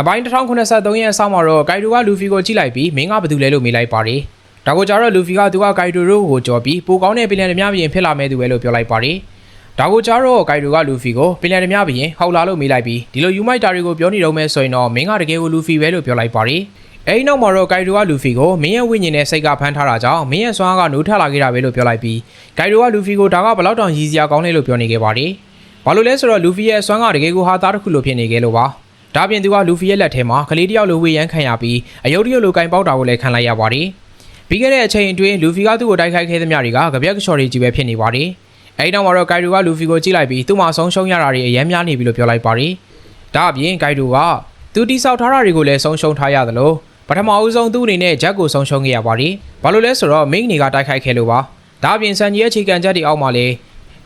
အပိုင်း1083ရဲ့အဆောင်မှာတော့ဂိုင်ဒိုကလူဖီကိုကြည့်လိုက်ပြီးမင်းကဘာတူလဲလို့မေးလိုက်ပါတယ်ဒါကိုကြတော့လူဖီကသူကဂိုင်ဒိုတို့ကိုကြော်ပြီးပိုကောင်းတဲ့ပင်လယ်ဓမြပြင်ဖြစ်လာမဲ့သူပဲလို့ပြောလိုက်ပါတယ်ဒါကိုကြတော့ဂိုင်ဒိုကလူဖီကိုပင်လယ်ဓမြပြင်ဟောက်လာလို့မေးလိုက်ပြီးဒီလိုယူမိုက်တာတွေကိုပြောနေတော့မဲဆိုရင်တော့မင်းကတကယ်ကိုလူဖီပဲလို့ပြောလိုက်ပါတယ်အဲဒီနောက်မှာတော့ဂိုင်ဒိုကလူဖီကိုမင်းရဲ့ဝိညာဉ်နဲ့စိတ်ကဖမ်းထားတာကြောင့်မင်းရဲ့စွမ်းအားကနိုးထလာခဲ့တာပဲလို့ပြောလိုက်ပြီးဂိုင်ဒိုကလူဖီကိုဒါကဘလောက်တောင်ရည်စရာကောင်းလဲလို့ပြောနေခဲ့ပါတယ်ဘာလို့လဲဆိုတော့လူဖီရဲ့စွမ်းကတကယ်ကိုဟာသားတစ်ခုလိုဖြစ်နေခဲ့လို့ပါ ဒါပြင်သူကလူဖီရဲ့လက်ထဲမှာကလေးတယောက်လိုဝေးရမ်းခံရပြီးအယုတ်တရုတ်လိုကင်ပေါက်တာကိုလည်းခံလိုက်ရပါတယ်။ပြီးခဲ့တဲ့အချိန်အတွင်းလူဖီကသူ့ကိုတိုက်ခိုက်ခဲ့သမျှတွေကကြပြက်ကချော်တွေကြီးပဲဖြစ်နေပါတယ်။အဲဒီနောက်မှာတော့ဂိုင်ဒိုကလူဖီကိုကြည့်လိုက်ပြီးသူ့မှာဆုံးရှုံးရတာတွေအများများနေပြီလို့ပြောလိုက်ပါတယ်။ဒါအပြင်ဂိုင်ဒိုကသူတိဆောက်ထားတာတွေကိုလည်းဆုံးရှုံးထားရသလိုပထမအဦးဆုံးသူ့အနေနဲ့ဂျက်ကိုဆုံးရှုံးခဲ့ရပါတယ်။ဘာလို့လဲဆိုတော့မိန်းနေကတိုက်ခိုက်ခဲ့လို့ပါ။ဒါအပြင်စန်ကြီးရဲ့ခြေကန်ချက်တွေအောက်မှာလည်း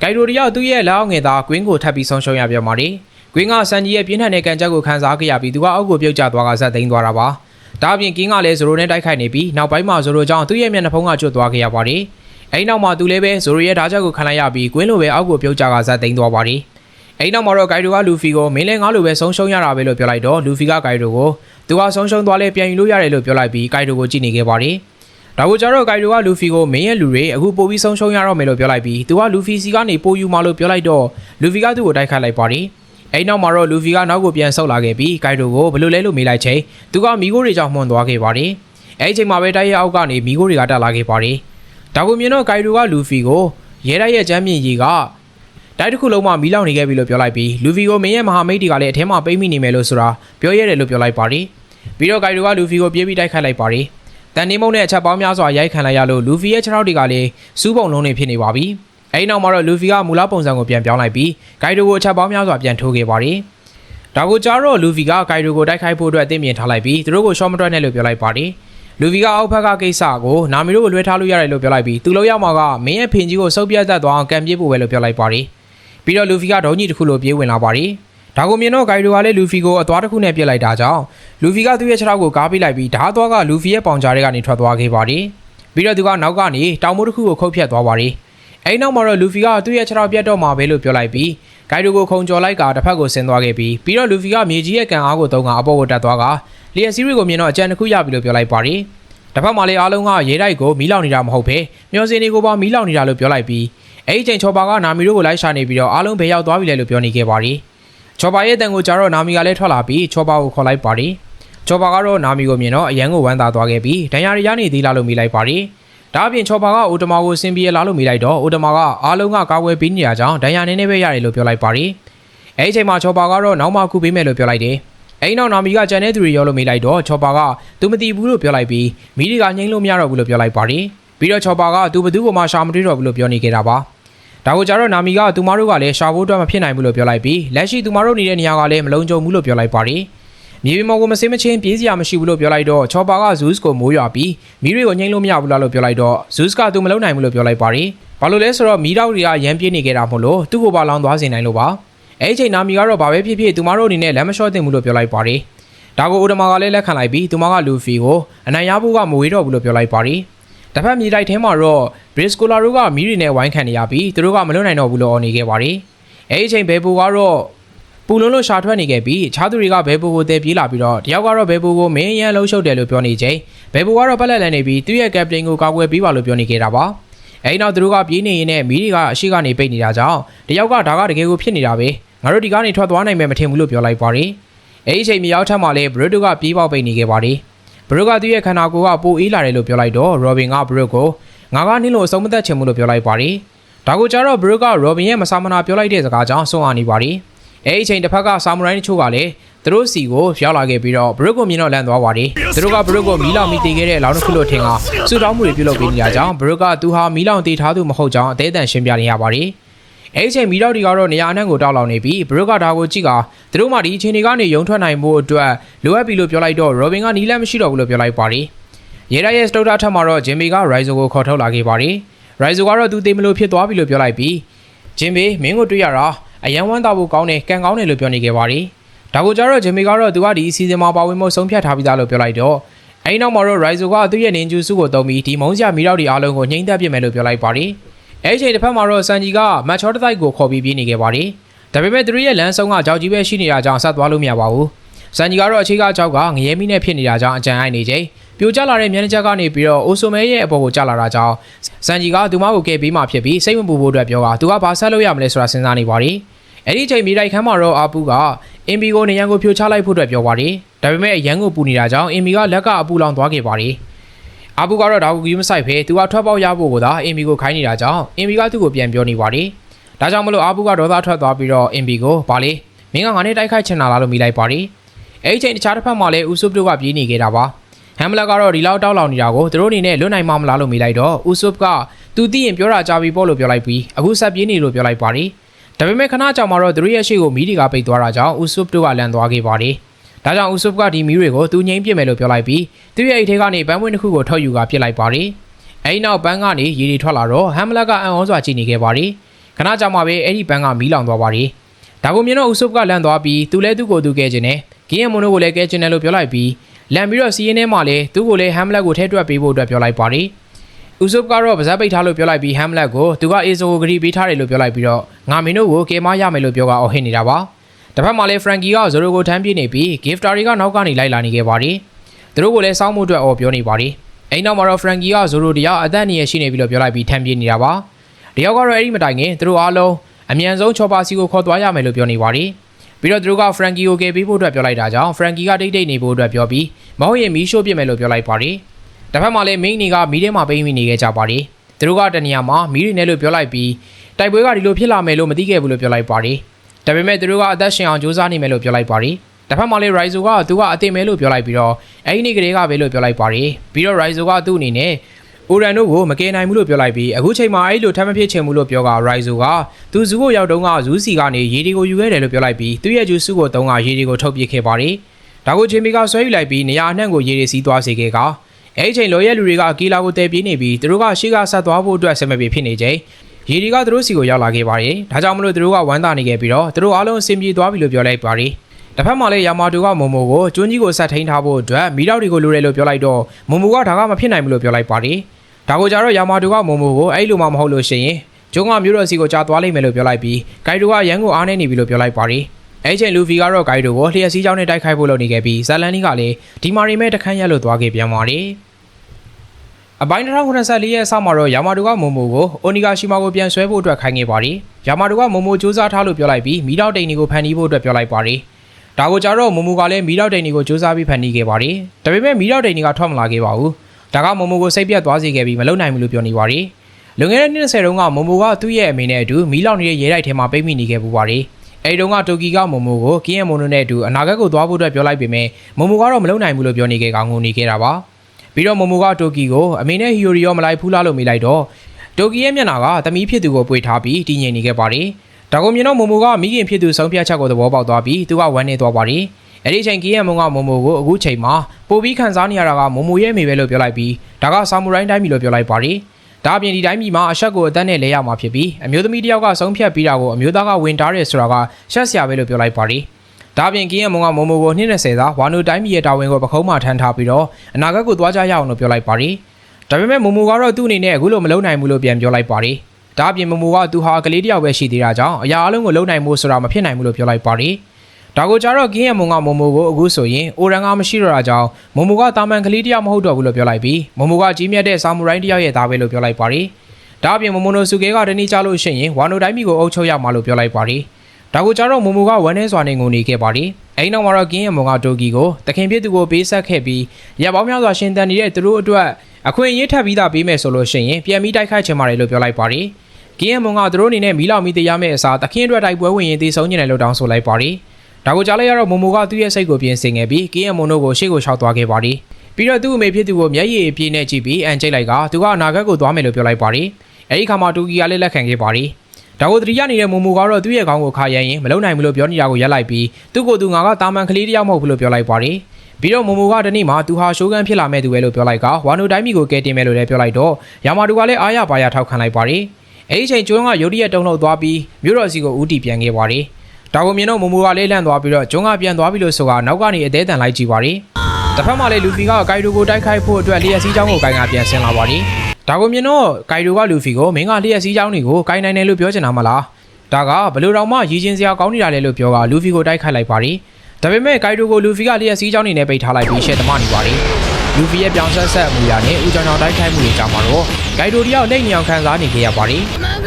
ဂိုင်ဒိုတယောက်သူ့ရဲ့လက်အောက်ငယ်သားကွင်းကိုထပ်ပြီးဆုံးရှုံးရပြန်ပါတယ်။ကွင်းကဆန်ကြီးရဲ့ပြင်းထန်တဲ့ကန်ချက်ကိုခန်းစားခဲ့ရပြီးသူကအောက်ကိုပြုတ်ကျသွားကဇက်သိမ်းသွားတာပါ။ဒါအပြင်ကင်းကလည်းဇိုရိုနဲ့တိုက်ခိုက်နေပြီးနောက်ပိုင်းမှာဇိုရိုကြောင့်သူ့ရဲ့မျက်နှာဖုံးကကျွတ်သွားခဲ့ရပါတယ်။အဲဒီနောက်မှာသူလည်းပဲဇိုရိုရဲ့ဓာတ်ချက်ကိုခံလိုက်ရပြီးကွင်းလိုပဲအောက်ကိုပြုတ်ကျကဇက်သိမ်းသွားပါတယ်။အဲဒီနောက်မှာတော့ဂိုင်ဒိုကလူဖီကိုမင်းလဲငါလိုပဲဆုံးရှုံးရတာပဲလို့ပြောလိုက်တော့လူဖီကဂိုင်ဒိုကိုသူကဆုံးရှုံးသွားလဲပြန်ယူလို့ရတယ်လို့ပြောလိုက်ပြီးဂိုင်ဒိုကိုကြည့်နေခဲ့ပါတယ်။ ဒါကိုကြတော့ဂိုင်ဒိုကလူဖီကိုမင်းရဲ့လူတွေအခုပို့ပြီးဆုံးရှုံးရတော့မယ်လို့ပြောလိုက်ပြီးသူကလူဖီစီကနေပို့ယူမှလို့ပြောလိုက်တော့လူဖီကသူ့ကိုတိုက်ခိုက်လိုက်ပါတယ်။အဲ့နောက်မှာတော့လူဖီကနောက်ကိုပြန်ဆုတ်လာခဲ့ပြီးဂိုင်ဒိုကိုဘယ်လိုလဲလို့မေးလိုက်ချိန်သူကမီကိုတွေကြောင့်မှွန်သွားခဲ့ပါတယ်။အဲ့ဒီချိန်မှာပဲတိုက်ရဲအောက်ကနေမီကိုတွေကတက်လာခဲ့ပါတယ်။ဒါကိုမြင်တော့ဂိုင်ဒိုကလူဖီကိုရဲတိုက်ရဲ့ချမ်းမြင့်ကြီးကတိုက်တစ်ခုလုံးမှာမီးလောင်နေခဲ့ပြီလို့ပြောလိုက်ပြီးလူဖီကိုမင်းရဲ့မဟာမိတ်တွေကလည်းအထဲမှာပိတ်မိနေမယ်လို့ဆိုတာပြောရတယ်လို့ပြောလိုက်ပါတယ်။ပြီးတော့ဂိုင်ဒိုကလူဖီကိုပြေးပြီးတိုက်ခိုက်လိုက်ပါတယ်။ တန်နေမုံနဲ့အချက်ပေါင်းများစွာရိုက်ခံလိုက်ရလို့လူဖီရဲ့ခြေထောက်တွေကလည်းစူးပုံလုံးတွေဖြစ်နေပါပြီ။အဲဒီနောက်မှာတော့လူဖီကမူလပုံစံကိုပြန်ပြောင်းလိုက်ပြီးဂိုင်ဒိုကိုအချက်ပေါင်းများစွာပြန်ထိုးခဲ့ပါတယ်။ဒါကိုကြားတော့လူဗီကဂိုင်ဒိုကိုတိုက်ခိုက်ဖို့အတွက်အသင့်မြင်ထားလိုက်ပြီးသူတို့ကိုရှော့မတွက်နဲ့လို့ပြောလိုက်ပါတယ်။လူဗီကအောက်ဘက်ကကိစ္စကိုနာမီတို့ကိုလွှဲထားလို့ရတယ်လို့ပြောလိုက်ပြီးသူလို့ရောက်မှာကမင်းရဲ့ဖင်ကြီးကိုစုပ်ပြတ်တတ်သွားအောင်ကံပြေးဖို့ပဲလို့ပြောလိုက်ပါတယ်။ပြီးတော့လူဗီကဒုံးကြီးတစ်ခုလိုပြေးဝင်လာပါတယ်။ ဒါကိုမြင်တော့ဂိုင်ဒိုကလည်းလူဖီကိုအသွားတစ်ခုနဲ့ပြစ်လိုက်တာကြောင့်လူဖီကသူ့ရဲ့ခြေထောက်ကိုကားပေးလိုက်ပြီးဓာတ်သွားကလူဖီရဲ့ပေါင်ကြားတွေကနေထွက်သွားခဲ့ပါတယ်။ပြီးတော့သူကနောက်ကနေတောင်မိုးတစ်ခုကိုခုတ်ဖြတ်သွားပါတယ်။အဲဒီနောက်မှာတော့လူဖီကသူ့ရဲ့ခြေထောက်ပြတ်တော့မှာပဲလို့ပြောလိုက်ပြီးဂိုင်ဒိုကိုခုံကျော်လိုက်ကတစ်ဖက်ကိုဆင်းသွားခဲ့ပြီးပြီးတော့လူဖီကမြေကြီးရဲ့ကန်အားကိုတုံးကအပေါ်ကိုတက်သွားကလီယက်စီရီကိုမြင်တော့အကြံတစ်ခုရပြီလို့ပြောလိုက်ပါတယ်။တစ်ဖက်မှာလည်းအားလုံးကရေတိုက်ကိုမီးလောင်နေတာမဟုတ်ဘဲမျောစင်းတွေကိုပါမီးလောင်နေတာလို့ပြောလိုက်ပြီးအဲ့ဒီချိန်ချော်ပါကနာမီတို့ကိုလိုက်ရှာနေပြီးတော့အားလုံးဘယ်ရောက်သွားပြီလဲလို့ပြောနေခဲ့ပါတယ်။ ချော်ပါရဲ့တန်ကိုကြားတော့နာမီကလည်းထွက်လာပြီးချော်ပါကိုခေါ်လိုက်ပါတယ်။ချော်ပါကတော့နာမီကိုမြင်တော့အရန်ကိုဝမ်းသာသွားခဲ့ပြီးဒဏ်ရာတွေရနေသေးလားလို့မိလိုက်ပါတယ်။ဒါအပြင်ချော်ပါကအိုတမာကိုဆင်ပြေလာလို့မိလိုက်တော့အိုတမာကအားလုံးကကာကွယ်ပေးနေရကြောင်းဒဏ်ရာနည်းနည်းပဲရတယ်လို့ပြောလိုက်ပါတယ်။အဲဒီအချိန်မှာချော်ပါကတော့နောက်မှခုပေးမယ်လို့ပြောလိုက်တယ်။အဲဒီနောက်နာမီကကြံတဲ့သူတွေရောလို့မိလိုက်တော့ချော်ပါကသူမတီးဘူးလို့ပြောလိုက်ပြီးမိတွေကငိမ့်လို့မရတော့ဘူးလို့ပြောလိုက်ပါတယ်။ပြီးတော့ချော်ပါကသူဘသူ့ကိုမှရှာမတွေ့တော့ဘူးလို့ပြောနေခဲ့တာပါ။ ဒါကိုကြတော့နာမီကသူမတို့ကလည်းရှာဖို့အတွက်မဖြစ်နိုင်ဘူးလို့ပြောလိုက်ပြီးလက်ရှိသူမတို့နေတဲ့နေရာကလည်းမလုံခြုံဘူးလို့ပြောလိုက်ပါတယ်။မြေပြင်ပေါ်ကိုမစင်းမချင်းပြေးစရာမရှိဘူးလို့ပြောလိုက်တော့ချော်ပါကဇူးစ်ကိုမိုးရွာပြီးမီတွေကိုငိမ့်လို့မရဘူးလားလို့ပြောလိုက်တော့ဇူးစ်ကသူမလုံနိုင်ဘူးလို့ပြောလိုက်ပါတယ်။ဘာလို့လဲဆိုတော့မီတောက်တွေကရမ်းပြေးနေကြတာမို့လို့သူ့ကိုပါလောင်သွားစေနိုင်လို့ပါ။အဲဒီချိန်နာမီကတော့ဘာပဲဖြစ်ဖြစ်သူမတို့အနေနဲ့လမ်းမလျှော့သင့်ဘူးလို့ပြောလိုက်ပါတယ်။ဒါကိုအိုဒမာကလည်းလက်ခံလိုက်ပြီးသူမကလူဖီကိုအနိုင်ရဖို့ကမဝေးတော့ဘူးလို့ပြောလိုက်ပါတယ်။ တစ်ဖက်မြေတိုက်ထဲမှာတော့ဘရစ်ကိုလာတို့ကမီးတွေနဲ့ဝိုင်းခံနေရပြီးသူတို့ကမလွတ်နိုင်တော့ဘူးလို့အော်နေခဲ့ပါတယ်။အဲဒီချိန်ဘဲဘူကတော့ပူလုံးလို့ရှာထွက်နေခဲ့ပြီးခြားသူတွေကဘဲဘူကိုတဲပြေးလာပြီးတော့တယောက်ကတော့ဘဲဘူကိုမင်းရန်လှုပ်ရှုပ်တယ်လို့ပြောနေချိန်ဘဲဘူကတော့ပက်လက်လန်နေပြီးသူ့ရဲ့ကပတိန်ကိုကာကွယ်ပေးပါလို့ပြောနေခဲ့တာပါအဲဒီနောက်သူတို့ကပြေးနေရင်နဲ့မီးတွေကအရှိကနေပိတ်နေတာကြောင့်တယောက်ကဒါကတကယ်ကိုဖြစ်နေတာပဲငါတို့ဒီကနေထွက်သွားနိုင်မယ်မထင်ဘူးလို့ပြောလိုက်ပါတယ်အဲဒီအချိန်မြောက်ထက်မှလည်းဘရစ်တို့ကပြေးပေါက်ပိတ်နေခဲ့ပါတယ် ဘရစ်ကသူ့ရဲ့ခန္ဓာကိုယ်ကပိုအေးလာတယ်လို့ပြောလိုက်တော့ရောဘင်ကဘရစ်ကိုငါကနင်းလို့အဆုံးမသက်ချင်ဘူးလို့ပြောလိုက်ပါတယ်ဒါကိုကြတော့ဘရစ်ကရောဘင်ရဲ့မဆာမနာပြောလိုက်တဲ့စကားကြောင့်ဆုံးအားနေပါတယ်အဲဒီအချိန်တစ်ဖက်ကဆာမရိုင်းတချို့ကလည်းသူတို့စီကိုရောက်လာခဲ့ပြီးတော့ဘရုတ်ကိုမြင်တော့လန့်သွားပါတယ်သူတို့ကဘရုတ်ကိုမီးလောင်မိတေခဲ့တဲ့အလောင်းတစ်ခုလို့ထင်ကဆူတောင်းမှုတွေပြုလုပ်ပေးနေကြကြောင်းဘရုတ်ကသူဟာမီးလောင်တေထားသူမဟုတ်ကြောင်းအသေးအတန်ရှင်းပြနေရပါတယ် အဲဒီအချိန်မီးတော့ဒီကတော့နေရာအနှံ့ကိုတောက်လောင်နေပြီးဘရုတ်ကဒါကိုကြည့်ကသူတို့မှဒီအချိန်တွေကနေရုံထွက်နိုင်မှုအတွက်လိုအပ်ပြီလို့ပြောလိုက်တော့ရောဘင်ကနီးလန့်မရှိတော့ဘူးလို့ပြောလိုက်ပါတယ်ရေရရဲ့စတုတ်တာထက်မှာတော့ဂျင်မီကရိုင်ဇိုကိုခေါ်ထုတ်လာခဲ့ပါတယ်ရိုင်ဇိုကတော့သူတေးမလို့ဖြစ်သွားပြီလို့ပြောလိုက်ပြီးဂျင်မီမင်းကိုတွေ့ရတာအယံဝမ်းသာဖို့ကောင်းတယ်ကံကောင်းတယ်လို့ပြောနေခဲ့ပါတယ်။ဒါကိုကြတော့ဂျမီကတော့သူကဒီအစီအစဉ်မှာပါဝင်ဖို့ဆုံးဖြတ်ထားပြီးသားလို့ပြောလိုက်တော့အဲဒီနောက်မှာတော့ Rizzo ကသူ့ရဲ့နင်ဂျူစုကိုတုံးပြီးဒီမုံစရာမီတော့ဒီအားလုံးကိုငိမ့်သက်ပြစ်မယ်လို့ပြောလိုက်ပါတယ်။ အဲဒီချိန်တစ်ဖက်မှာတော့ဆန်ဂျီကမတ်ချောတတိုက်ကိုခေါ်ပြီးပြေးနေခဲ့ပါတယ်။ဒါပေမဲ့သူတို့ရဲ့လမ်းဆုံးကကြောက်ကြီးပဲရှိနေတာကြောင့်ဆက်သွားလို့မရပါဘူး။စန်ဂျီကတော့အခြေကကြောက်ကငရဲမိနဲ့ဖြစ်နေတာကြောင့်အကြံအိုက်နေချိန်ပြိုကျလာတဲ့မျက်နှာချက်ကနေပြီးတော့အိုဆိုမဲရဲ့အပေါ်ကိုကျလာတာကြောင့်စန်ဂျီကသူမကိုကယ်ပေးမှဖြစ်ပြီးစိတ်မပူဖို့အတွက်ပြောကသူကဘာဆက်လုပ်ရမလဲဆိုတာစဉ်းစားနေပါတယ်အဲ့ဒီချိန်မိတိုက်ခန်းမှာတော့အာပူကအင်ဘီကိုနေရန်ကိုဖြိုချလိုက်ဖို့အတွက်ပြောပါတယ်ဒါပေမဲ့အရန်ကိုပူနေတာကြောင့်အင်ဘီကလက်ကအပူလောင်သွားခဲ့ပါတယ် အာပူကတော့ဒါကိုကြီးမဆိုင်ဖဲသူကထွက်ပေါက်ရဖို့ကိုသာအင်ဘီကိုခိုင်းနေတာကြောင့်အင်ဘီကသူ့ကိုပြန်ပြောနေပါတယ်ဒါကြောင့်မလို့အာပူကဒေါသထွက်သွားပြီးတော့အင်ဘီကိုဗာလေမင်းကငါနဲ့တိုက်ခိုက်ချင်တာလားလို့မိလိုက်ပါတယ်အဲ့ဒီချိန်တခြားတစ်ဖက်မှာလည်းဦးဆုပ်တို့ကပြေးနေခဲ့တာပါဟမ်မလက်ကတော့ဒီလောက်တောက်လောင်နေတာကိုသူတို့အနေနဲ့လွတ်နိုင်မှမလားလို့မေးလိုက်တော့ဦးဆုပ်ကသူသိရင်ပြောတာကြာပြီပေါ့လို့ပြောလိုက်ပြီးအခုဆက်ပြေးနေလို့ပြောလိုက်ပါတယ်ဒါပေမဲ့ခဏကြာမှတော့သူတို့ရဲ့ရှေ့ကိုမီးတွေကပိတ်သွားတာကြောင့်ဦးဆုပ်တို့ကလန်သွားခဲ့ပါတယ် ဒါကြောင့်ဦးဆုပ်ကဒီမီးတွေကိုသူငိမ့်ပြစ်မယ်လို့ပြောလိုက်ပြီးသူ့ရဲ့အိတ်ထဲကနေဘန်းပွင့်တစ်ခုကိုထုတ်ယူကပြစ်လိုက်ပါတယ်အဲဒီနောက်ဘန်းကနေရေတွေထွက်လာတော့ဟမ်မလက်ကအံ့ဩစွာကြည့်နေခဲ့ပါတယ်ခဏကြာမှပဲအဲ့ဒီဘန်းကမီးလောင်သွားပါတယ်ဒါကိုမြင်တော့ဦးဆုပ်ကလန်သွားပြီးသူလည်းသူ့ကိုယ်သူကဲခြင်းနဲ့ဂင်းယမွန်တို့ကိုလည်းကဲခြင်းနဲ့လို့ပြောလိုက်ပြီးလန်ပြီးတော့စီးရင်ထဲမှာလည်းသူ့ကိုလည်းဟမ်မလက်ကိုထဲတွက်ပေးဖို့အတွက်ပြောလိုက်ပါတယ်။ဦးဆုပ်ကတော့ဗဇက်ပိတ်ထားလို့ပြောလိုက်ပြီးဟမ်မလက်ကိုသူကအေဆိုကိုဂရီပေးထားတယ်လို့ပြောလိုက်ပြီးတော့ငါမင်းတို့ကိုကဲမရမယ်လို့ပြောကအော်ဟစ်နေတာပါ။ တစ်ဖက်မှာလည်းဖရန်ကီကဇိုရိုကိုထမ်းပြေးနေပြီးဂစ်ဖတာတွေကနောက်ကနေလိုက်လာနေခဲ့ပါတယ်။သူတို့ကိုလည်းစောင်းမှုအတွက်အော်ပြောနေပါတယ်။အဲ့နောက်မှာတော့ဖရန်ကီကဇိုရိုတရားအသက်အန္တရာယ်ရှိနေပြီလို့ပြောလိုက်ပြီးထမ်းပြေးနေတာပါ။တယောက်ကတော့အဲ့ဒီမတိုင်ခင်သူတို့အားလုံးအမြန်ဆုံးချော်ပါစီကိုခေါ်သွားရမယ်လို့ပြောနေပါတယ်။ပြီးတော့သူတို့ကဖရန်ကီကိုကယ်ပေးဖို့အတွက်ပြောလိုက်တာကြောင့်ဖရန်ကီကတိတ်တိတ်နေဖို့အတွက်ပြောပြီးမဟုတ်ရင်မီးရှို့ပြစ်မယ်လို့ပြောလိုက်ပါတယ်။တစ်ဖက်မှာလည်းမိန်းနီကမီးထဲမှာပိတ်မိနေခဲ့ကြပါတယ်။သူတို့ကတနေရာမှာမီးတွေနဲ့လို့ပြောလိုက်ပြီးတိုက်ပွဲကဒီလိုဖြစ်လာမယ်လို့မသိခဲ့ဘူးလို့ပြောလိုက်ပါတယ်။ ဒါပေမဲ့သူတို့ကအသက်ရှင်အောင်ကြိုးစားနေမယ်လို့ပြောလိုက်ပါတယ်။တစ်ဖက်မှာလည်း Rizzo ကသူကအသိမဲလို့ပြောလိုက်ပြီးတော့အဲ့ဒီနေ့ကလေးကပဲလို့ပြောလိုက်ပါတယ်။ပြီးတော့ Rizzo ကသူ့အနေနဲ့အိုရန်တို့ကိုမကယ်နိုင်ဘူးလို့ပြောလိုက်ပြီးအခုချိန်မှာအဲ့လိုထမ်းမဖြစ်ချင်ဘူးလို့ပြောက Rizzo ကသူဇူးကိုရောက်တုန်းကဇူးစီကနေရေဒီကိုယူခဲ့တယ်လို့ပြောလိုက်ပြီးသူ့ရဲ့ဂျူးစုကိုတုံးကရေဒီကိုထုတ်ပစ်ခဲ့ပါတယ်။ဒါကိုဂျင်မီကဆွဲယူလိုက်ပြီးနေရာအနှံ့ကိုရေဒီစီးသွားစေခဲ့ကအဲ့ဒီချိန်လော်ရဲလူတွေကကီလာကိုတဲပြေးနေပြီးသူတို့ကရှေ့ကဆက်သွားဖို့အတွက်ဆက်မပြေဖြစ်နေချိန် ရေဒီကသူတို့စီကိုရောက်လာခဲ့ပါတယ်။ဒါကြောင့်မလို့သူတို့ကဝမ်းသာနေခဲ့ပြီးတော့သူတို့အားလုံးအဆင်ပြေသွားပြီလို့ပြောလိုက်ပါတယ်။တစ်ဖက်မှာလည်းယာမာတိုကမုံမိုကိုကျွန်းကြီးကိုဆက်ထိန်ထားဖို့အတွက်မိတော့တွေကိုလိုတယ်လို့ပြောလိုက်တော့မုံမိုကဒါကမဖြစ်နိုင်ဘူးလို့ပြောလိုက်ပါတယ်။ဒါကိုကြတော့ယာမာတိုကမုံမိုကိုအဲ့လိုမှမဟုတ်လို့ရှိရင်ကျုံကမျိုးတော်စီကိုကြာသွားလိမ့်မယ်လို့ပြောလိုက်ပြီးဂိုင်တိုကရန်ကိုအားနေနေပြီလို့ပြောလိုက်ပါတယ်။အဲ့ချိန်လူဖီကတော့ဂိုင်တိုကိုလျှက်စီးကြောင်းနဲ့တိုက်ခိုက်ဖို့လုပ်နေခဲ့ပြီးဇလန်နီကလည်းဒီမာရီမဲတခန်းရက်လို့သွားခဲ့ပြန်ပါတယ်။ အပိုင်း2094ရဲ့အစမှာတော့ယာမာတိုကမုံမိုကိုအိုနီဂါရှိမာကိုပြန်ဆွဲဖို့အတွက်ခိုင်းခဲ့ပါတယ်။ယာမာတိုကမုံမိုစူးစမ်းထားလို့ပြောလိုက်ပြီးမီတော့တိန်နီကိုဖန်တီးဖို့အတွက်ပြောလိုက်ပါတယ်။ဒါကိုကြတော့မုံမိုကလည်းမီတော့တိန်နီကိုစူးစမ်းပြီးဖန်တီးခဲ့ပါတယ်။ဒါပေမဲ့မီတော့တိန်နီကထွက်မလာခဲ့ပါဘူး။ဒါကမုံမိုကိုစိတ်ပြတ်သွားစေခဲ့ပြီးမလုံနိုင်ဘူးလို့ပြောနေပါတယ်။လွန်ခဲ့တဲ့နှစ်20တုန်းကမုံမိုကသူ့ရဲ့အမေနဲ့အတူမီလောက်နေတဲ့ရဲတိုက်ထဲမှာပိတ်မိနေခဲ့ပူပါတယ်။အဲဒီတုန်းကတိုကီကမုံမိုကိုကင်းယမွန်တို့နဲ့အတူအနာဂတ်ကိုသွားဖို့အတွက်ပြောလိုက်ပေမဲ့မုံမိုကတော့မလုံနိုင်ဘူးလို့ပြောနေခဲ့ကောင်ငုံနေခဲ့တာပါ။ ပြီးတော့မမိုကတိုကီကိုအမေနဲ့ဟီယိုရီရောမလိုက်ဖူးလားလို့မေးလိုက်တော့တိုကီရဲ့မျက်နှာကသမီးဖြစ်သူကိုပွေထားပြီးတည်ငြိမ်နေခဲ့ပါတယ်။ဒါကိုမြင်တော့မမိုကမိခင်ဖြစ်သူဆုံးဖြတ်ချက်ကိုသဘောပေါက်သွားပြီးသူကဝမ်းနေသွားပါတယ်။အဲ့ဒီချိန်ကီယမုံကမမိုကိုအခုချိန်မှာပိုပြီးခံစားနေရတာကမမိုရဲ့မိပဲလို့ပြောလိုက်ပြီးဒါကဆာမူရိုင်းတိုင်းမီလို့ပြောလိုက်ပါတယ်။ဒါအပြင်ဒီတိုင်းပြည်မှာအဆက်ကိုအသက်နဲ့လဲရမှာဖြစ်ပြီးအမျိုးသမီးတစ်ယောက်ကဆုံးဖြတ်ပြီးတာကိုအမျိုးသားကဝင်တားရဲဆိုတာကရှက်စရာပဲလို့ပြောလိုက်ပါတယ်။ ဒါပြင်ကင်းရမုံကမုံမိုကိုနှစ်20သာဝါနူတိုင်းပြည်ရဲ့တာဝန်ကိုပခုံးမှထမ်းထားပြီးတော့အနာဂတ်ကိုသွားကြရအောင်လို့ပြောလိုက်ပါတယ်။ဒါပေမဲ့မုံမိုကတော့သူ့အနေနဲ့အခုလိုမလုပ်နိုင်ဘူးလို့ပြန်ပြောလိုက်ပါတယ်။ဒါပြင်မုံမိုကသူဟာကလေးတစ်ယောက်ပဲရှိသေးတာကြောင့်အရာအလုံးကိုလုပ်နိုင်မှုဆိုတာမဖြစ်နိုင်ဘူးလို့ပြောလိုက်ပါတယ်။ဒါကိုကြတော့ကင်းရမုံကမုံမိုကိုအခုဆိုရင်အိုရန်ကမရှိတော့တာကြောင့်မုံမိုကတာမန်ကလေးတစ်ယောက်မဟုတ်တော့ဘူးလို့ပြောလိုက်ပြီးမုံမိုကကြီးမြတ်တဲ့ဆာမူရိုင်းတစ်ယောက်ရဲ့သားပဲလို့ပြောလိုက်ပါတယ်။ဒါအပြင်မုံမိုနိုစုကေကတနည်းကြလို့ရှိရင်ဝါနိုတိုင်းမီကိုအုပ်ချုပ်ရမှာလို့ပြောလိုက်ပါတယ်။ ဒါကိုကြတော့မုံမိုကဝမ်းနေစွာနေငုံနေခဲ့ပါတယ်။အဲဒီနောက်မှာတော့ကင်းရမုံကတိုကီကိုတခင်ပြစ်သူကိုပေးဆက်ခဲ့ပြီးရပေါင်းများစွာရှင်တန်နေတဲ့သူတို့အတွက်အခွင့်အရေးထပ်ပြီးသားပေးမယ်ဆိုလို့ရှိရင်ပြန်ပြီးတိုက်ခိုက်ချင်ပါတယ်လို့ပြောလိုက်ပါတယ်။ကင်းရမုံကသူတို့အနေနဲ့မီလောက်မီတရားမဲ့အစားတခင်အတွက်တိုက်ပွဲဝင်ရင်တည်ဆုံးနေတယ်လို့တောင်းဆိုလိုက်ပါတယ်။ဒါကိုကြားလိုက်ရတော့မုံမိုကသူ့ရဲ့စိတ်ကိုပြင်ဆင်ခဲ့ပြီးကင်းရမုံတို့ကိုရှေ့ကိုရှောက်သွားခဲ့ပါတယ်။ပြီးတော့သူ့အမေဖြစ်သူကိုမျက်ရည်အပြည့်နဲ့ကြည့်ပြီးအန်ကျိတ်လိုက်ကသူကအနာဂတ်ကိုသွားမယ်လို့ပြောလိုက်ပါတယ်။အဲဒီခါမှာတူကီကလည်းလက်ခံခဲ့ပါတယ်။ ဒါကိုတတိယနေတဲ့မူမူကတော့သူ့ရဲ့ခေါင်းကိုခါရမ်းရင်မလုံနိုင်ဘူးလို့ပြောနေတာကိုရက်လိုက်ပြီးသူ့ကိုယ်သူငါကတာမန်ကလေးတစ်ယောက်မဟုတ်ဘူးလို့ပြောလိုက်ပါတယ်။ပြီးတော့မူမူကဒီနေ့မှသူဟာရှိုးကန်ဖြစ်လာမဲ့သူပဲလို့ပြောလိုက်ကဝါနိုတိုင်းမီကိုကဲတင်မယ်လို့လည်းပြောလိုက်တော့ယာမာတူကလည်းအားရပါရထောက်ခံလိုက်ပါတယ်။အဲဒီချိန်ကျွန်းကရုတ်တရက်တုံ့လောက်သွားပြီးမြို့တော်စီကိုဦးတီပြန်ခဲ့ပါတယ်။ဒါကိုမြင်တော့မူမူကလည်းလန့်သွားပြီးတော့ကျွန်းကပြန်သွားပြီလို့ဆိုတာနောက်ကနေအသေးတန်လိုက်ကြည့်ပါတယ်။တစ်ဖက်မှာလည်းလူဖီကဂိုင်ဒိုကိုတိုက်ခိုက်ဖို့အတွက်လျှက်စီးချောင်းကိုဂိုင်ကပြန်ဆင်းလာပါတယ်။ ဒါကိုမြင်တော့ဂိုင်ဒိုကလူဖီကိုမင်းကလျှက်စီးချောင်းတွေကိုဂိုင်နိုင်တယ်လို့ပြောချင်တာမလား။ဒါကဘယ်လိုတောင်မှရည်ချင်းစရာကောင်းနေတာလဲလို့ပြောကလူဖီကိုတိုက်ခိုက်လိုက်ပါတယ်။ဒါပေမဲ့ဂိုက်ဒိုကိုလူဖီကလျှက်စီးကြောင်းနေနဲ့ပိတ်ထားလိုက်ပြီးရှေ့သမားနေပါတယ်လူဖီရဲ့ပြောင်းဆက်ဆက်အမူအရာနဲ့ဦးကြောင်ကြောင်တိုက်ခိုက်မှုတွေကြောင့်မှာတော့ဂိုက်ဒိုတယောက်လက်ညောင်ခံစားနေခဲ့ရပါတယ်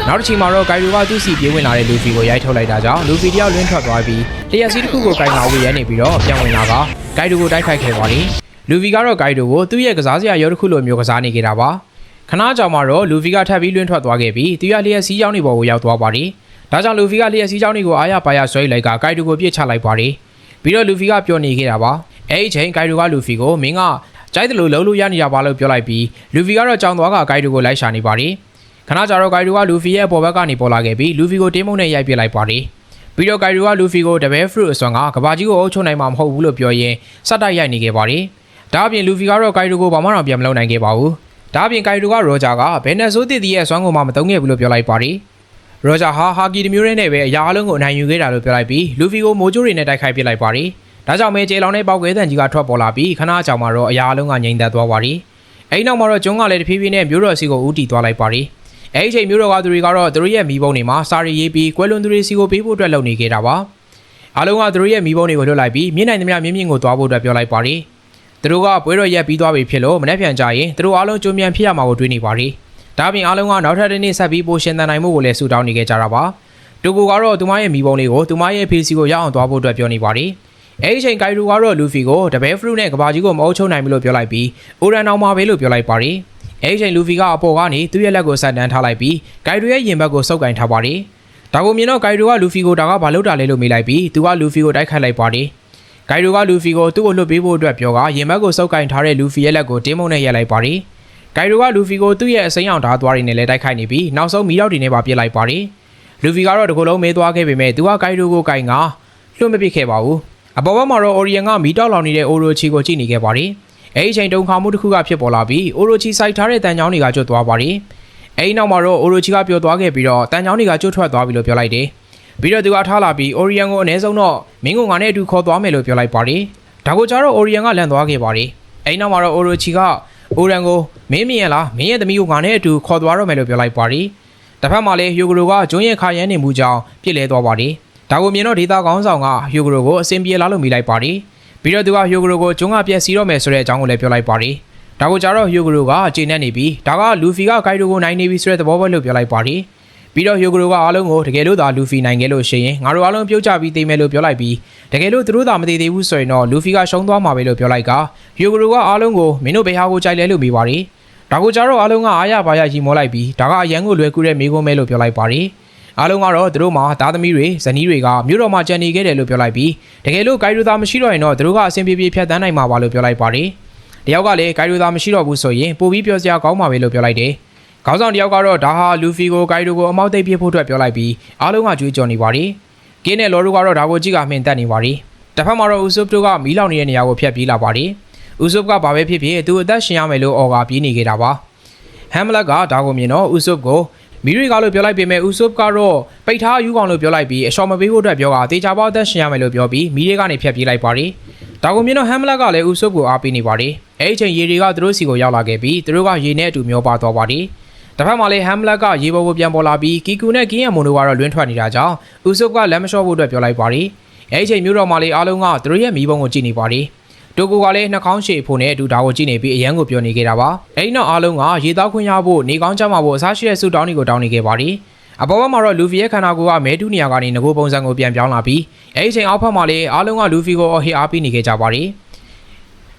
နောက်တစ်ချိန်မှာတော့ဂိုက်ဒိုကသူ့စီပြေးဝင်လာတဲ့လူဖီကိုရိုက်ထုတ်လိုက်တာကြောင့်လူဖီတယောက်လွင့်ထွက်သွားပြီးလျှက်စီးတစ်ခုကိုဂိုင်လာဝေရဲနေပြီးတော့ပြန်ဝင်လာကဂိုက်ဒိုကိုတိုက်ခိုက်ခဲ့ပါတယ်လူဖီကတော့ဂိုက်ဒိုကိုသူ့ရဲ့ကစားစရာရုပ်တစ်ခုလိုမျိုးကစားနေခဲ့တာပါ ခဏကြောင်မှာတော့လူဖီကထပ်ပြီးလွင့်ထွက်သွားခဲ့ပြီးသူရလျှက်စီးကြောင်းနေပေါ်ကိုရောက်သွားပါတယ်ဒါကြောင့်လူဖီကလျှက်စီးကြောင်းတွေကိုအားရပါရဆွဲယူလိုက်ကဂိုက်ဒိုကိုပြစ်ချလိုက်ပါတယ်ပြီးတော့လူဖီကပြောနေခဲ့တာပါအဲ့ဒီအချိန်ဂိုင်ဒိုကလူဖီကိုမင်းကကြိုက်တယ်လို့လုံးလို့ရနေရပါလို့ပြောလိုက်ပြီးလူဖီကတော့ကြောင်သွားကဂိုင်ဒိုကိုလိုက်ရှာနေပါတယ်ခဏကြာတော့ဂိုင်ဒိုကလူဖီရဲ့ပေါ်ဘက်ကနေပေါ်လာခဲ့ပြီးလူဖီကိုတင်းမုံနဲ့ရိုက်ပစ်လိုက်ပါတယ်ပြီးတော့ဂိုင်ဒိုကလူဖီကိုတပည့်ဖရုအစွမ်းကကဘာကြီးကိုအုပ်ချုပ်နိုင်မှာမဟုတ်ဘူးလို့ပြောရင်းစက်တိုက်ရိုက်နေခဲ့ပါတယ်ဒါအပြင်လူဖီကတော့ဂိုင်ဒိုကိုဘာမှတော့ပြန်မလုပ်နိုင်ခဲ့ပါဘူး ဒါအပြင်ဂိုင်ဒိုကရောဂျာကဘယ်နဲ့ဆိုးတစ်တည်းရဲ့အစွမ်းကိုမှမတုံးခဲ့ဘူးလို့ပြောလိုက်ပါတယ်ရောဂျာဟာဟာကီတမျိုးရဲနဲ့ပဲအရာအလုံးကိုအနိုင်ယူခဲ့တာလို့ပြောလိုက်ပြီးလူဖီကိုမိုဂျိုတွေနဲ့တိုက်ခိုက်ပစ်လိုက်ပါတယ်။ဒါကြောင့်မဲကျေလောင်တဲ့ပေါက်ကွဲတန်ကြီးကထွက်ပေါ်လာပြီးခဏအကြောင်မှာတော့အရာအလုံးကငြိမ်သက်သွားပါတယ်။အဲဒီနောက်မှာတော့ကျွန်းကလည်းတဖြည်းဖြည်းနဲ့မျိုးတော်စီကိုဦးတည်သွားလိုက်ပါတယ်။အဲဒီအချိန်မျိုးတော်ကသူတွေကတော့သူတို့ရဲ့မိဘုံတွေမှာစာရီရေးပြီးကွဲလွန်သူတွေစီကိုပေးဖို့အတွက်လုပ်နေခဲ့တာပါ။အားလုံးကသူတို့ရဲ့မိဘုံတွေကိုလွတ်လိုက်ပြီးမြင့်နိုင်သမျှမြင့်မြင့်ကိုသွားဖို့အတွက်ပြောလိုက်ပါတယ်။ သူတို့ကပွဲတော်ရက်ပြီးသွားပြီဖြစ်လို့မနေ့ပြန်ကြရင်သူတို့အားလုံးကြုံမြန်ဖြစ်ရမှာကိုတွေးနေပါတယ်။ဒါပြင်အားလုံးကနောက်ထပ်တစ်နေ့ဆက်ပြီးပိုရှင်တန်နိုင်မှုကိုလည်းဆူတောင်းနေခဲ့ကြတာပါတူကိုကတော့သူမရဲ့မိဘုံလေးကိုသူမရဲ့ဖေးစီကိုရအောင်သွားဖို့အတွက်ပြောနေပါတယ်အဲဒီအချိန်ဂိုင်ဒူကတော့လူဖီကိုတပည့်ဖရုနဲ့ကဘာကြီးကိုမအုပ်ချုပ်နိုင်ဘူးလို့ပြောလိုက်ပြီးအိုရန်အောင်မှာပဲလို့ပြောလိုက်ပါတယ်အဲဒီအချိန်လူဖီကအပေါ်ကနေသူ့ရဲ့လက်ကိုဆက်တန်းထားလိုက်ပြီးဂိုင်ဒူရဲ့ရင်ဘတ်ကိုစုပ်ကင်ထားပါတယ်ဒါကိုမြင်တော့ဂိုင်ဒူကလူဖီကိုဒါကဘာလုပ်တာလဲလို့မေးလိုက်ပြီးသူကလူဖီကိုတိုက်ခိုက်လိုက်ပါတယ် ဂိုင်ဒူကလူဖီကိုသူ့ကိုလွတ်ပေးဖို့အတွက်ပြောကရင်ဘတ်ကိုစုပ်ကင်ထားတဲ့လူဖီရဲ့လက်ကိုတင်းမုံနဲ့ရက်လိုက်ပါတယ်ဂိုင်ဒိုကလူဖီကိုသူ့ရဲ့အစိမ်းအောင်ဓာတ်သွားတွေနဲ့လည်းတိုက်ခိုက်နေပြီးနောက်ဆုံးမီရောက်တွေနဲ့ပါပြစ်လိုက်ပါတယ်။လူဖီကတော့တကူလုံးမေးသွားခဲ့ပေမဲ့သူကဂိုင်ဒိုကိုဂိုင်ကလွှတ်မပစ်ခဲ့ပါဘူး။အပေါ်ဘက်မှာတော့အိုရီယန်ကမီတောက်လောင်နေတဲ့အိုရိုချီကိုကြည့်နေခဲ့ပါတယ်။အဲဒီအချိန်တုန်ခါမှုတစ်ခုကဖြစ်ပေါ်လာပြီးအိုရိုချီစိုက်ထားတဲ့တန်ချောင်းတွေကကျွတ်သွားပါတယ်။အဲဒီနောက်မှာတော့အိုရိုချီကပျော်သွားခဲ့ပြီးတော့တန်ချောင်းတွေကကျွတ်ထွက်သွားပြီလို့ပြောလိုက်တယ်။ ပြီးတော့သူကထားလာပြီးအိုရီယန်ကိုအနည်းဆုံးတော့မင်းကငါနဲ့အတူခေါ်သွားမယ်လို့ပြောလိုက်ပါတယ်။ဒါကိုကြတော့အိုရီယန်ကလန့်သွားခဲ့ပါတယ်။အဲဒီနောက်မှာတော့အိုရိုချီကအိုရန်ကိုမင်းမြင်ရလားမင်းရဲ့သမီးကိုငါနဲ့အတူခေါ်သွားတော့မယ်လို့ပြောလိုက်ပါရီတစ်ဖက်မှာလည်းဟျူဂရိုကဂျွန်းရဲ့ခါရမ်းနေမှုကြောင့်ပြစ်လဲသွားပါရီဒါကိုမြင်တော့ဒေတာကောင်းဆောင်ကဟျူဂရိုကိုအစင်ပြေလာလို့မိလိုက်ပါရီပြီးတော့သူကဟျူဂရိုကိုဂျွန်းကပြက်စီတော့မယ်ဆိုတဲ့အကြောင်းကိုလည်းပြောလိုက်ပါရီဒါကိုကြတော့ဟျူဂရိုကခြေနဲ့နေပြီးဒါကလူဖီကဂိုက်ဒိုကိုနိုင်နေပြီဆိုတဲ့သဘောပဲလို့ပြောလိုက်ပါရီ ပြီးတော့ဟျူဂရိုကအားလုံးကိုတကယ်လို့သာလူဖီနိုင်ခဲ့လို့ရှိရင်ငါတို့အားလုံးပြုတ်ကျပြီးသိမယ်လို့ပြောလိုက်ပြီးတကယ်လို့သူတို့သာမသိသေးဘူးဆိုရင်တော့လူဖီကရှုံးသွားမှာပဲလို့ပြောလိုက်ကဟျူဂရိုကအားလုံးကိုမင်းတို့ဘယ်ဟာကိုကြိုက်လဲလို့မိပါရီဒါကိုကြတော့အားလုံးကအားရပါရရီမောလိုက်ပြီးဒါကအရန်ကိုလွယ်ကူတဲ့မိကုံးမဲလို့ပြောလိုက်ပါရီအားလုံးကတော့သူတို့မှာသားသမီးတွေဇနီးတွေကမြို့တော်မှာကြံနေခဲ့တယ်လို့ပြောလိုက်ပြီးတကယ်လို့ဂိုင်ဒိုသာမရှိတော့ရင်တော့သူတို့ကအဆင်ပြေပြေဖြတ်တန်းနိုင်မှာပါလို့ပြောလိုက်ပါရီတယောက်ကလည်းဂိုင်ဒိုသာမရှိတော့ဘူးဆိုရင်ပိုပြီးပြောစရာကောင်းမှာပဲလို့ပြောလိုက်တယ် ခေါင်းဆောင်တယောက်ကတော့ဒါဟာလူဖီကိုဂိုင်ဒိုကိုအမောက်သိပ်ပြဖို့အတွက်ပြောလိုက်ပြီးအားလုံးကကြွေးကြော်နေပါရီကင်းနဲ့လော်တို့ကတော့ဒါကိုကြည့်ကမှင်တက်နေပါရီတစ်ဖက်မှာတော့ဥဆုပ်တို့ကမီးလောင်နေတဲ့နေရာကိုဖျက်ပြေးလာပါရီဥဆုပ်ကဘာပဲဖြစ်ဖြစ်သူအသက်ရှင်ရမယ်လို့အော်ကပြေးနေခဲ့တာပါဟမ်မလက်ကဒါကိုမြင်တော့ဥဆုပ်ကိုမီရီကလို့ပြောလိုက်ပေမဲ့ဥဆုပ်ကတော့ပိတ်ထားယူကောင်လို့ပြောလိုက်ပြီးအရှော်မပေးဖို့အတွက်ပြောကတေချာပေါအသက်ရှင်ရမယ်လို့ပြောပြီးမီရီကနေဖျက်ပြေးလိုက်ပါရီဒါကိုမြင်တော့ဟမ်မလက်ကလည်းဥဆုပ်ကိုအားပေးနေပါရီအဲ့ဒီချိန်ရေတွေကသူတို့စီကိုရောက်လာခဲ့ပြီးသူတို့ကရေနဲ့အတူမျောပါသွားပါရီ တစ်ဖက်မှာလည်းဟမ်မလက်ကရေပေါ်ကိုပြန်ပေါ်လာပြီးကီကူနဲ့ကင်းယံမွန်တို့ကတော့လွင့်ထွက်နေတာကြောင့်ဥဆုပ်ကလက်မလျှော့ဖို့အတွက်ပြောလိုက်ပါရီအဲ့ဒီချိန်မျိုးတော်မှာလည်းအားလုံးကသူတို့ရဲ့မိဘုံကိုကြည့်နေပါရီတိုကိုကလည်းနှာခေါင်းရှည်ဖို့နဲ့အတူဒါကိုကြည့်နေပြီးအရန်ကိုပြောနေခဲ့တာပါအဲ့ဒီနောက်အားလုံးကရေတောက်ခွင့်ရဖို့နေကောင်းကြမှာဖို့အစားရှိတဲ့ဆူတောင်းတွေကိုတောင်းနေခဲ့ပါရီအပေါ်ဘက်မှာတော့လူဖီရဲ့ခန္ဓာကိုယ်ကမဲတူးနေရာကနေငကိုပုံစံကိုပြန်ပြောင်းလာပြီးအဲ့ဒီချိန်အောက်ဖက်မှာလည်းအားလုံးကလူဖီကိုအဟေအားပေးနေခဲ့ကြပါရီယို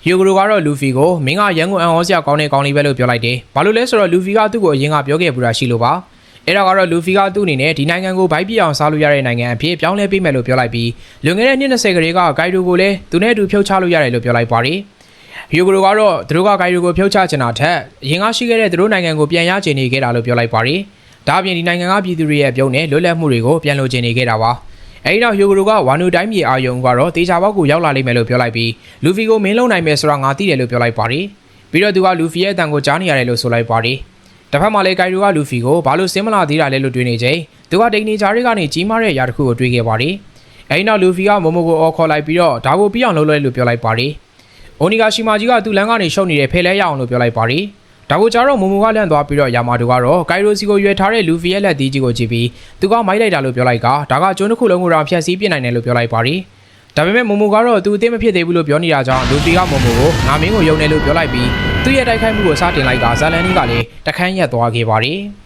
ဂရိုကတော့လူဖီကိုမင်းကရန်ကုန်အန်ဟောစရာကောင်းတဲ့ကောင်းလေးပဲလို့ပြောလိုက်တယ်။ဘာလို့လဲဆိုတော့လူဖီကသူ့ကိုအရင်ကပြောခဲ့ပူတာရှိလို့ပါ။အဲ့ဒါကတော့လူဖီကသူ့အနေနဲ့ဒီနိုင်ငံကိုဗိုက်ပြအောင်စားလို့ရတဲ့နိုင်ငံအဖြစ်ပြောင်းလဲပေးမယ်လို့ပြောလိုက်ပြီးလွန်ခဲ့တဲ့နှစ်20ကလေးကဂိုင်ဒိုကိုလည်းသူနဲ့အတူဖြုတ်ချလို့ရတယ်လို့ပြောလိုက်ပါတယ်။ယိုဂရိုကတော့သူတို့ကဂိုင်ဒိုကိုဖြုတ်ချချင်တာထက်အရင်ကရှိခဲ့တဲ့သူတို့နိုင်ငံကိုပြန်ရချင်နေခဲ့တာလို့ပြောလိုက်ပါတယ်။ဒါအပြင်ဒီနိုင်ငံကပြည်သူတွေရဲ့ပြုံးနဲ့လွတ်လပ်မှုတွေကိုပြန်လိုချင်နေခဲ့တာပါ။ အဲဒီနောက်ဟျူဂရိုကဝါနူတိုင်းမြေအာယုံကတော့တေချာဘောက်ကိုရောက်လာလိမ့်မယ်လို့ပြောလိုက်ပြီးလူဖီကိုမင်းလုံးနိုင်မယ်ဆိုတာငါသိတယ်လို့ပြောလိုက်ပါတယ်။ပြီးတော့သူကလူဖီရဲ့အတန်ကိုကြားနေရတယ်လို့ဆိုလိုက်ပါတယ်။တစ်ဖက်မှာလည်းဂိုင်ရိုကလူဖီကိုဘာလို့စင်မလာသေးတာလဲလို့တွေးနေချိန်သူကဒိန်နေဂျာတွေကနေကြီးမားတဲ့အရာတစ်ခုကိုတွေးခဲ့ပါတယ်။အဲဒီနောက်လူဖီကမမိုကိုအော်ခေါ်လိုက်ပြီးတော့ဒါကိုပြအောင်လုပ်လိုက်လို့ပြောလိုက်ပါတယ်။အိုနီဂါရှီမာကြီးကသူ့လမ်းကနေရှုပ်နေတဲ့ဖဲလဲရအောင်လို့ပြောလိုက်ပါတယ်။ ဒါကိုကြတော့မမိုကလန့်သွားပြီးတော့ယာမာတိုကတော့ဂိုင်ရိုစီကိုရွယ်ထားတဲ့လူဖီရဲ့လက်သီးကြီးကိုကြည့်ပြီးသူကမိုက်လိုက်တာလို့ပြောလိုက်ကဒါကကျွန်းတစ်ခုလုံးကိုတော့ဖျက်ဆီးပြစ်နိုင်တယ်လို့ပြောလိုက်ပါတယ်။ဒါပေမဲ့မိုမိုကတော့သူအသိမဖြစ်သေးဘူးလို့ပြောနေတာကြောင့်လူဖီကမိုမိုကိုငါမင်းကိုယုံတယ်လို့ပြောလိုက်ပြီးသူ့ရဲ့တိုက်ခိုက်မှုကိုစတင်လိုက်ကဇာလန်နီကလည်းတခန်းရက်သွားခဲ့ပါတယ်။